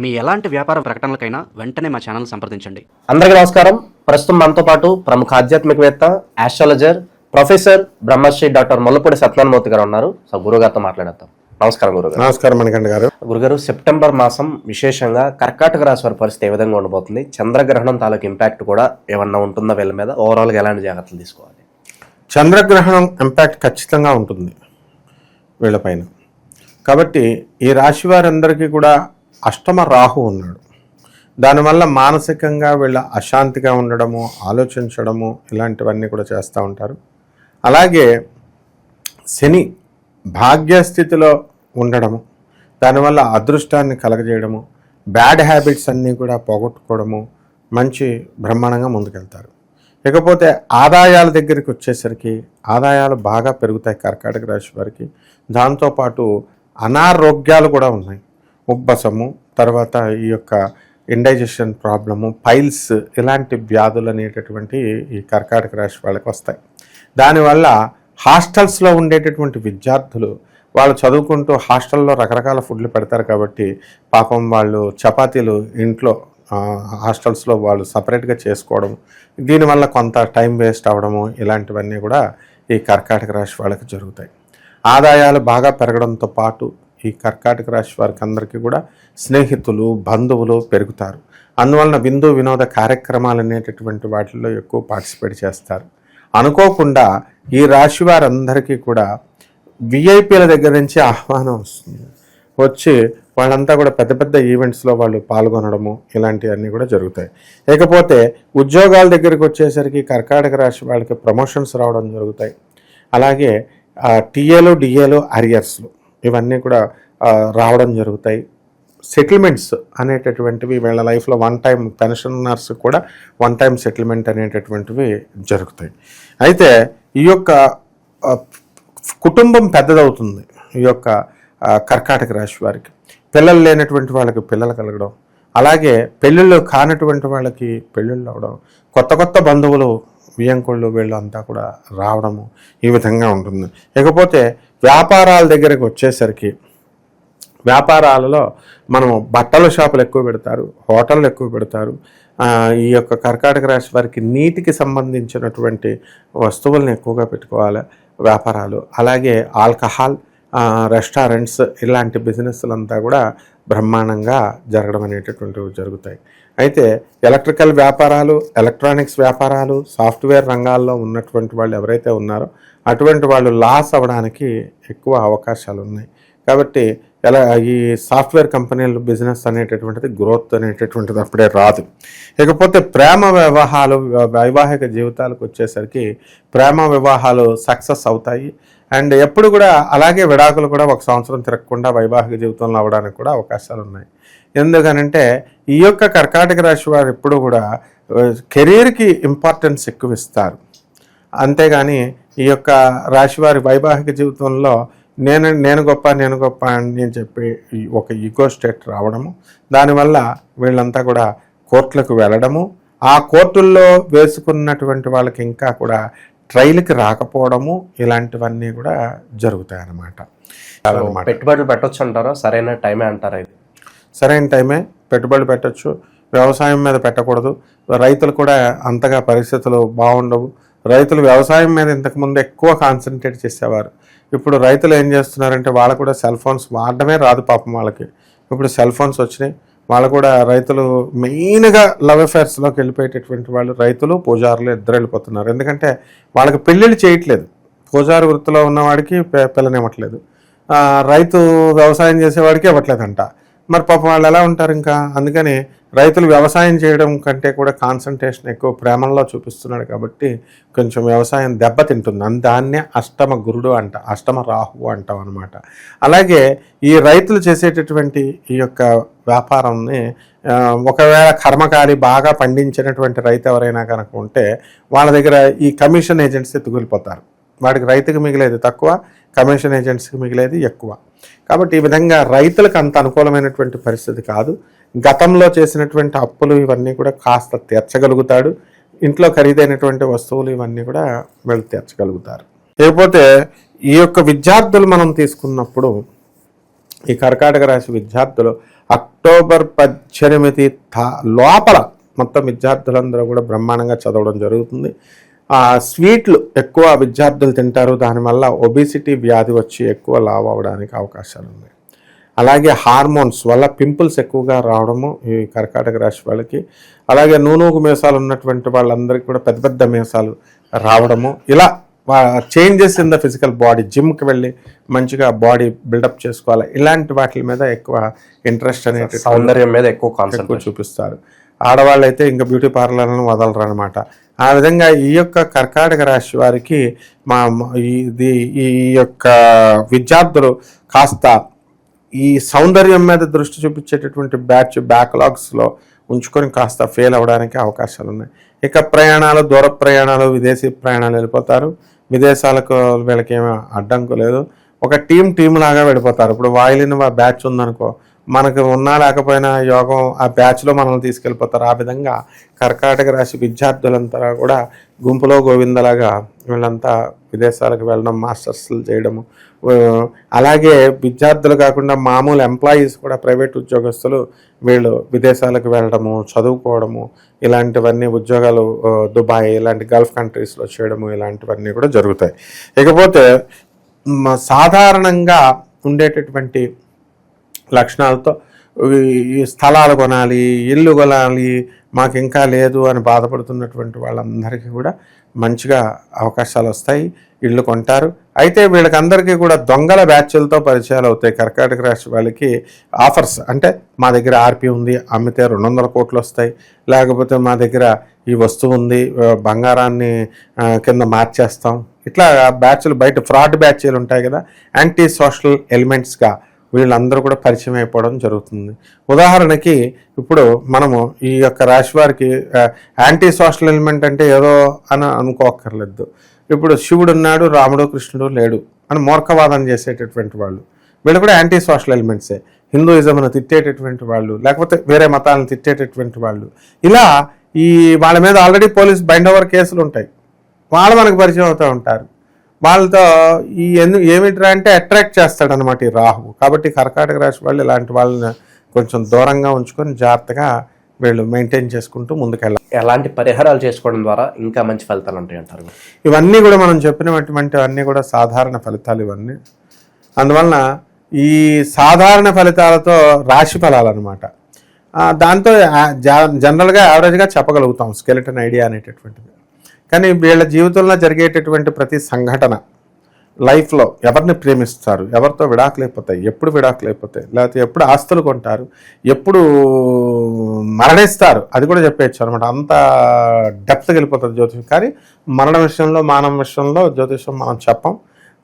మీ ఎలాంటి వ్యాపార ప్రకటనలకైనా వెంటనే మా ఛానల్ సంప్రదించండి. అందరికీ నమస్కారం. ప్రస్తుతం మనతో పాటు ప్రముఖ ఆధ్యాత్మికవేత్త astrologer professor Brahmasri doctor Mullapudi Satyanarayanamurthy గారు ఉన్నారు. సో గురుగారితో మాట్లాడతాం నమస్కారం గురుగారు. నమస్కారం మణికంఠ గారు. గురుగారు సెప్టెంబర్ మాసం విశేషంగా కర్కాటక రాశి వారి పరిస్థితి ఏ విధంగా ఉండబోతుంది? చంద్రగ్రహణం తాలూకు ఇంపాక్ట్ కూడా ఏమన్నా ఉంటుందా వీళ్ళ మీద? ఓవరాల్గా ఎలాంటి జాగ్రత్తలు తీసుకోవాలి? చంద్రగ్రహణం ఇంపాక్ట్ ఖచ్చితంగా ఉంటుంది వీళ్ళపైన కాబట్టి ఈ రాశి వారందరికీ కూడా అష్టమ రాహు ఉన్నాడు. దానివల్ల మానసికంగా వీళ్ళ అశాంతిగా ఉండడము ఆలోచించడము ఇలాంటివన్నీ కూడా చేస్తూ ఉంటారు. అలాగే శని భాగ్యస్థితిలో ఉండడము దానివల్ల అదృష్టాన్ని కలగజేయడము బ్యాడ్ హ్యాబిట్స్ అన్నీ కూడా పోగొట్టుకోవడము మంచి బ్రహ్మాండంగా ముందుకెళ్తారు. ఇకపోతే ఆదాయాల దగ్గరికి వచ్చేసరికి ఆదాయాలు బాగా పెరుగుతాయి కర్కాటక రాశి వారికి. దాంతోపాటు అనారోగ్యాలు కూడా ఉన్నాయి. ఉబ్బసము తర్వాత ఈ యొక్క ఇండైజెషన్ ప్రాబ్లము పైల్స్ ఇలాంటి వ్యాధులు అనేటటువంటి ఈ కర్కాటక రాశి వాళ్ళకి వస్తాయి. దానివల్ల హాస్టల్స్లో ఉండేటటువంటి విద్యార్థులు వాళ్ళు చదువుకుంటూ హాస్టల్లో రకరకాల ఫుడ్లు పెడతారు కాబట్టి పాపం వాళ్ళు చపాతీలు ఇంట్లో హాస్టల్స్లో వాళ్ళు సపరేట్గా చేసుకోవడం దీనివల్ల కొంత టైం వేస్ట్ అవ్వడము ఇలాంటివన్నీ కూడా ఈ కర్కాటక రాశి వాళ్ళకి జరుగుతాయి. ఆదాయాలు బాగా పెరగడంతో పాటు ఈ కర్కాటక రాశి వారికి అందరికీ కూడా స్నేహితులు బంధువులు పెరుగుతారు. అందువలన విందు వినోద కార్యక్రమాలు అనేటటువంటి వాటిల్లో ఎక్కువ పార్టిసిపేట్ చేస్తారు. అనుకోకుండా ఈ రాశి వారందరికీ కూడా విఐపీల దగ్గర నుంచి ఆహ్వానం వస్తుంది. వచ్చి వాళ్ళంతా కూడా పెద్ద పెద్ద ఈవెంట్స్లో వాళ్ళు పాల్గొనడము ఇలాంటివన్నీ కూడా జరుగుతాయి. ఇకపోతే ఉద్యోగాల దగ్గరికి వచ్చేసరికి కర్కాటక రాశి వాళ్ళకి ప్రమోషన్స్ రావడం జరుగుతాయి. అలాగే టీఏలు డిఏలు అరియర్స్లు ఇవన్నీ కూడా రావడం జరుగుతాయి. సెటిల్మెంట్స్ అనేటటువంటివి వీళ్ళ లైఫ్లో వన్ టైం పెన్షనర్స్ కూడా వన్ టైం సెటిల్మెంట్ అనేటటువంటివి జరుగుతాయి. అయితే ఈ యొక్క కుటుంబం పెద్దదవుతుంది ఈ యొక్క కర్కాటక రాశి వారికి. పిల్లలు లేనటువంటి వాళ్ళకి పిల్లలు కలగడం అలాగే పెళ్ళిళ్ళు కానటువంటి వాళ్ళకి పెళ్ళిళ్ళు అవడం కొత్త కొత్త బంధువులు వియంకుళ్ళు వీళ్ళు అంతా కూడా రావడము ఈ విధంగా ఉంటుంది. ఇకపోతే వ్యాపారాల దగ్గరకు వచ్చేసరికి వ్యాపారాలలో మనము బట్టల షాపులు ఎక్కువ పెడతారు హోటళ్ళు ఎక్కువ పెడతారు. ఈ యొక్క కర్కాటక రాశి వారికి నీటికి సంబంధించినటువంటి వస్తువులను ఎక్కువగా పెట్టుకోవాలి వ్యాపారాలు. అలాగే ఆల్కహాల్ రెస్టారెంట్స్ ఇలాంటి బిజినెస్లంతా కూడా బ్రహ్మాండంగా జరగడం అనేటటువంటివి జరుగుతాయి. అయితే ఎలక్ట్రికల్ వ్యాపారాలు ఎలక్ట్రానిక్స్ వ్యాపారాలు సాఫ్ట్వేర్ రంగాల్లో ఉన్నటువంటి వాళ్ళు ఎవరైతే ఉన్నారో అటువంటి వాళ్ళు లాస్ అవ్వడానికి ఎక్కువ అవకాశాలు ఉన్నాయి కాబట్టి ఎలా ఈ సాఫ్ట్వేర్ కంపెనీలు బిజినెస్ అనేటటువంటిది గ్రోత్ అనేటటువంటిది అప్పుడే రాదు. ఇకపోతే ప్రేమ వివాహాలు వైవాహిక జీవితాలకు వచ్చేసరికి ప్రేమ వివాహాలు సక్సెస్ అవుతాయి. అండ్ ఎప్పుడు కూడా అలాగే విడాకులు కూడా ఒక సంవత్సరం తిరగకుండా వైవాహిక జీవితంలో అవ్వడానికి కూడా అవకాశాలు ఉన్నాయి ఎందుకనంటే ఈ యొక్క కర్కాటక రాశి వారు ఎప్పుడు కూడా కెరీర్కి ఇంపార్టెన్స్ ఎక్కువ ఇస్తారు అంతేగాని ఈ యొక్క రాశివారి వైవాహిక జీవితంలో నేను నేను గొప్ప నేను గొప్ప అని చెప్పి ఈ ఒక ఈగో స్టేట్ రావడము దానివల్ల వీళ్ళంతా కూడా కోర్టులకు వెళ్ళడము ఆ కోర్టుల్లో వేసుకున్నటువంటి వాళ్ళకి ఇంకా కూడా ట్రైల్కి రాకపోవడము ఇలాంటివన్నీ కూడా జరుగుతాయి అన్నమాట పెట్టుబడులు పెట్టొచ్చు అంటారా? సరైన టైమే అంటారా ఇది? సరైన టైమే పెట్టుబడులు పెట్టచ్చు. వ్యవసాయం మీద పెట్టకూడదు. రైతులు కూడా అంతగా పరిస్థితులు బాగుండవు. రైతులు వ్యవసాయం మీద ఇంతకుముందు ఎక్కువ కాన్సన్ట్రేట్ చేసేవారు. ఇప్పుడు రైతులు ఏం చేస్తున్నారంటే వాళ్ళు కూడా సెల్ ఫోన్స్ వాడడమే రాదు పాపం వాళ్ళకి. ఇప్పుడు సెల్ ఫోన్స్ వచ్చినాయి. వాళ్ళు కూడా రైతులు మెయిన్గా లవ్ అఫేర్స్లోకి వెళ్ళిపోయేటటువంటి వాళ్ళు రైతులు పూజారులు ఇద్దరు వెళ్ళిపోతున్నారు. ఎందుకంటే వాళ్ళకి పెళ్ళిళ్ళు చేయట్లేదు. పూజారి వృత్తిలో ఉన్నవాడికి పిల్లనివ్వట్లేదు. రైతు వ్యవసాయం చేసేవాడికి ఇవ్వట్లేదంట. మరి పాపం వాళ్ళు ఎలా ఉంటారు ఇంకా? అందుకని రైతులు వ్యవసాయం చేయడం కంటే కూడా కాన్సన్ట్రేషన్ ఎక్కువ ప్రేమల్లో చూపిస్తున్నాడు కాబట్టి కొంచెం వ్యవసాయం దెబ్బతింటుంది. దాన్నే అష్టమ గురుడు అంట అష్టమ రాహువు అంటాం అనమాట అలాగే ఈ రైతులు చేసేటటువంటి ఈ యొక్క వ్యాపారాన్ని ఒకవేళ కర్మకారి బాగా పండించినటువంటి రైతు ఎవరైనా కనుక ఉంటే వాళ్ళ దగ్గర ఈ కమిషన్ ఏజెంట్స్ ఎత్తుకెళ్ళిపోతారు వాడికి రైతుకు మిగిలేది తక్కువ కమిషన్ ఏజెంట్స్కి మిగిలేది ఎక్కువ. కాబట్టి ఈ విధంగా రైతులకు అంత అనుకూలమైనటువంటి పరిస్థితి కాదు. గతంలో చేసినటువంటి అప్పులు ఇవన్నీ కూడా కాస్త తీర్చగలుగుతాడు. ఇంట్లో ఖరీదైనటువంటి వస్తువులు ఇవన్నీ కూడా వీళ్ళు తీర్చగలుగుతారు. లేకపోతే ఈ యొక్క విద్యార్థులు మనం తీసుకున్నప్పుడు ఈ కర్కాటక రాశి విద్యార్థులు అక్టోబర్ పద్దెనిమిది లోపల మొత్తం విద్యార్థులందరూ కూడా బ్రహ్మాండంగా చదవడం జరుగుతుంది. స్వీట్లు ఎక్కువ విద్యార్థులు తింటారు దానివల్ల ఒబిసిటీ వ్యాధి వచ్చి ఎక్కువ లావ్ అవడానికి అవకాశాలు ఉన్నాయి అలాగే హార్మోన్స్ వల్ల పింపుల్స్ ఎక్కువగా రావడము ఈ కర్కాటక రాశి వాళ్ళకి. అలాగే నూనూగు మీసాలు ఉన్నటువంటి వాళ్ళందరికీ కూడా పెద్ద పెద్ద మీసాలు రావడము. ఇలా changes in the physical body జిమ్కి వెళ్ళి మంచిగా బాడీ బిల్డప్ చేసుకోవాలి. ఇలాంటి వాటి మీద ఎక్కువ ఇంట్రెస్ట్ అనేది సౌందర్యం మీద ఎక్కువ ఎక్కువ కాన్సన్ట్రేషన్ చూపిస్తారు. ఆడవాళ్ళు అయితే ఇంకా బ్యూటీ పార్లర్లను వదలరు అనమాట ఆ విధంగా ఈ యొక్క కర్కాటక రాశి వారికి మా ఇది ఈ యొక్క విద్యార్థులు కాస్త ఈ సౌందర్యం మీద దృష్టి చూపించేటటువంటి బ్యాచ్ బ్యాక్లాగ్స్లో ఉంచుకొని కాస్త ఫెయిల్ అవ్వడానికి అవకాశాలు ఉన్నాయి. ఇక ప్రయాణాలు దూర ప్రయాణాలు విదేశీ ప్రయాణాలు వెళ్ళిపోతారు. విదేశాలకు వీళ్ళకి ఏమీ అడ్డంకు లేదు. ఒక టీం టీం లాగా వెళ్ళిపోతారు. ఇప్పుడు వాయిలిన్ బ్యాచ్ ఉందనుకో మనకు ఉన్నా లేకపోయినా యోగం ఆ బ్యాచ్లో మనల్ని తీసుకెళ్ళిపోతారు. ఆ విధంగా కర్కాటక రాశి విద్యార్థులంతా కూడా గుంపులో గోవిందలాగా వీళ్ళంతా విదేశాలకు వెళ్ళడం మాస్టర్స్లు చేయడము అలాగే విద్యార్థులు కాకుండా మామూలు ఎంప్లాయీస్ కూడా ప్రైవేట్ ఉద్యోగస్తులు వీళ్ళు విదేశాలకు వెళ్ళడము చదువుకోవడము ఇలాంటివన్నీ ఉద్యోగాలు దుబాయ్ ఇలాంటి గల్ఫ్ కంట్రీస్లో చేయడము ఇలాంటివన్నీ కూడా జరుగుతాయి. ఇకపోతే సాధారణంగా ఉండేటటువంటి లక్షణాలతో ఈ- స్థలాలు కొనాలి ఇల్లు కొనాలి మాకు ఇంకా లేదు అని బాధపడుతున్నటువంటి వాళ్ళందరికీ కూడా మంచిగా అవకాశాలు వస్తాయి ఇళ్ళు కొంటారు. అయితే వీళ్ళకందరికీ కూడా దొంగల బ్యాచ్లతో పరిచయాలు అవుతాయి. కర్కాటక రాశి వాళ్ళకి ఆఫర్స్ అంటే మా దగ్గర ఆర్పి ఉంది అమ్మితే రెండు వందల కోట్లు వస్తాయి. లేకపోతే మా దగ్గర ఈ వస్తువు ఉంది బంగారాన్ని కింద మార్చేస్తాం. ఇట్లా బ్యాచ్లు బయట ఫ్రాడ్ బ్యాచ్లు ఉంటాయి కదా యాంటీ సోషల్ ఎలిమెంట్స్గా వీళ్ళందరూ కూడా పరిచయం అయిపోవడం జరుగుతుంది. ఉదాహరణకి ఇప్పుడు మనము ఈ యొక్క రాశి వారికి యాంటీ సోషల్ ఎలిమెంట్ అంటే ఏదో అని అనుకోక్కర్లేదు. ఇప్పుడు శివుడు ఉన్నాడు రాముడు కృష్ణుడు లేడు అని మూర్ఖవాదం చేసేటటువంటి వాళ్ళు. వీళ్ళు కూడా యాంటీ సోషల్ ఎలిమెంట్సే హిందూయిజంను తిట్టేటటువంటి వాళ్ళు లేకపోతే వేరే మతాలను తిట్టేటటువంటి వాళ్ళు. ఇలా ఈ వాళ్ళ మీద ఆల్రెడీ పోలీస్ బైండ్ ఓవర్ కేసులు ఉంటాయి. వాళ్ళు మనకు పరిచయం అవుతూ ఉంటారు. వాళ్ళతో ఈ ఎందు ఏమిట్రా అంటే అట్రాక్ట్ చేస్తాడు అనమాట ఈ రాహు కాబట్టి కర్కాటక రాశి వాళ్ళు ఇలాంటి వాళ్ళని కొంచెం దూరంగా ఉంచుకొని జాగ్రత్తగా వీళ్ళు మెయింటైన్ చేసుకుంటూ ముందుకెళ్ళాలి ఎలాంటి పరిహారాలు చేసుకోవడం ద్వారా ఇంకా మంచి ఫలితాలు ఉంటాయి అంటారు? ఇవన్నీ కూడా మనం చెప్పినటువంటి అన్నీ కూడా సాధారణ ఫలితాలు ఇవన్నీ. అందువలన ఈ సాధారణ ఫలితాలతో రాశి ఫలాలు అనమాట దాంతో జనరల్గా యావరేజ్గా చెప్పగలుగుతాం. స్కెలిటన్ ఐడియా అనేటటువంటిది. కానీ వీళ్ళ జీవితంలో జరిగేటటువంటి ప్రతి సంఘటన లైఫ్లో ఎవరిని ప్రేమిస్తారు? ఎవరితో విడాకులు అయిపోతాయి ఎప్పుడు విడాకులు అయిపోతాయి లేకపోతే ఎప్పుడు ఆస్తులు కొంటారు? ఎప్పుడు మరణిస్తారు? అది కూడా చెప్పేయచ్చు అనమాట అంత డెప్త్కి వెళ్ళిపోతుంది జ్యోతిషం కానీ మరణ విషయంలో మానవ విషయంలో జ్యోతిషం మనం చెప్పం.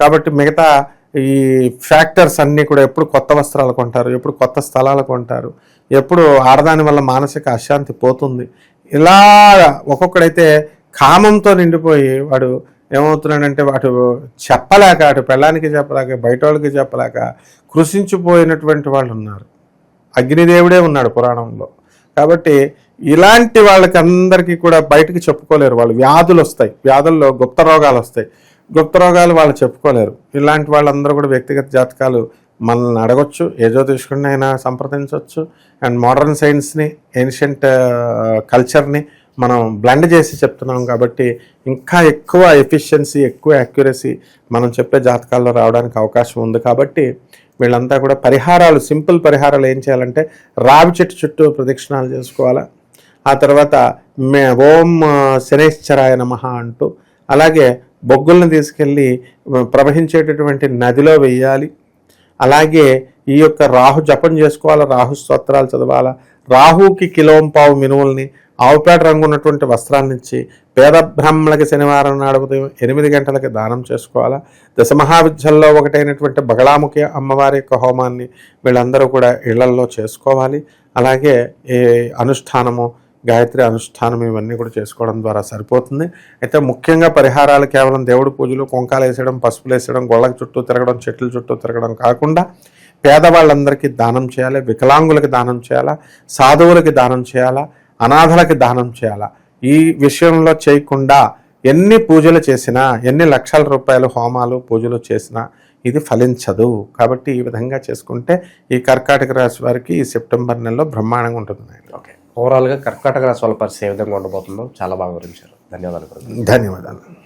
కాబట్టి మిగతా ఈ ఫ్యాక్టర్స్ అన్నీ కూడా ఎప్పుడు కొత్త వస్త్రాలు కొంటారు? ఎప్పుడు కొత్త స్థలాలు కొంటారు? ఎప్పుడు ఆడదాని వల్ల మానసిక అశాంతి పోతుంది? ఇలా ఒక్కొక్కడైతే కామంతో నిండిపోయి వాడు ఏమవుతున్నాడంటే వాడు చెప్పలేక అటు పెళ్ళానికి చెప్పలేక బయట వాళ్ళకి చెప్పలేక కృషించిపోయినటువంటి వాళ్ళు ఉన్నారు. అగ్నిదేవుడే ఉన్నాడు పురాణంలో. కాబట్టి ఇలాంటి వాళ్ళకి అందరికీ కూడా బయటకు చెప్పుకోలేరు. వాళ్ళు వ్యాధులు వస్తాయి. వ్యాధుల్లో గుప్త రోగాలు వస్తాయి. గుప్త రోగాలు వాళ్ళు చెప్పుకోలేరు. ఇలాంటి వాళ్ళందరూ కూడా వ్యక్తిగత జాతకాలు మనల్ని అడగొచ్చు ఏ జ్యోతిష్కుడిని అయినా సంప్రదించవచ్చు అండ్ మోడర్న్ సైన్స్ని ఏన్షియంట్ కల్చర్ని మనం బ్లెండ్ చేసి చెప్తున్నాం కాబట్టి ఇంకా ఎక్కువ ఎఫిషియన్సీ ఎక్కువ యాక్యురసీ మనం చెప్పే జాతకాల్లో రావడానికి అవకాశం ఉంది కాబట్టి వీళ్ళంతా కూడా పరిహారాలు సింపుల్ పరిహారాలు ఏం చేయాలంటే రావి చెట్టు చుట్టూ ప్రదక్షిణాలు చేసుకోవాలా? ఆ తర్వాత మే ఓం శనేశ్వరాయ నమ అంటూ అలాగే బొగ్గులను తీసుకెళ్ళి ప్రవహించేటటువంటి నదిలో వెయ్యాలి అలాగే ఈ యొక్క రాహు జపం చేసుకోవాలా? రాహు స్తోత్రాలు చదవాలా? రాహుకి కిలోంపావు మినువుల్ని ఆవుపేట రంగు ఉన్నటువంటి వస్త్రాన్ని ఇచ్చి పేద బ్రాహ్మణులకి శనివారం నాడు ఉదయం ఎనిమిది గంటలకి దానం చేసుకోవాలా? దశమహావిద్యల్లో ఒకటైనటువంటి బగళాముఖి అమ్మవారి యొక్క హోమాన్ని వీళ్ళందరూ కూడా ఇళ్ళల్లో చేసుకోవాలి. అలాగే ఈ అనుష్ఠానము గాయత్రి అనుష్ఠానం ఇవన్నీ కూడా చేసుకోవడం ద్వారా సరిపోతుంది. అయితే ముఖ్యంగా పరిహారాలు కేవలం దేవుడి పూజలు కుంకాలు వేసేయడం పసుపులు వేసేయడం గొళ్ళ చుట్టూ తిరగడం చెట్ల చుట్టూ తిరగడం కాకుండా పేదవాళ్ళందరికీ దానం చేయాలి వికలాంగులకి దానం చేయాలా సాధువులకి దానం చేయాలా అనాథలకి దానం చేయాలా? ఈ విషయంలో చేయకుండా ఎన్ని పూజలు చేసినా ఎన్ని లక్షల రూపాయలు హోమాలు పూజలు చేసినా ఇది ఫలించదు. కాబట్టి ఈ విధంగా చేసుకుంటే ఈ కర్కాటక రాశి వారికి ఈ సెప్టెంబర్ నెలలో బ్రహ్మాండంగా ఉంటుంది. ఓకే. ఓవరాల్గా కర్కాటక రాశి వాళ్ళ పరిస్థితి ఏ విధంగా ఉండబోతుందో చాలా బాగా వివరించారు. ధన్యవాదాలు. ధన్యవాదాలు.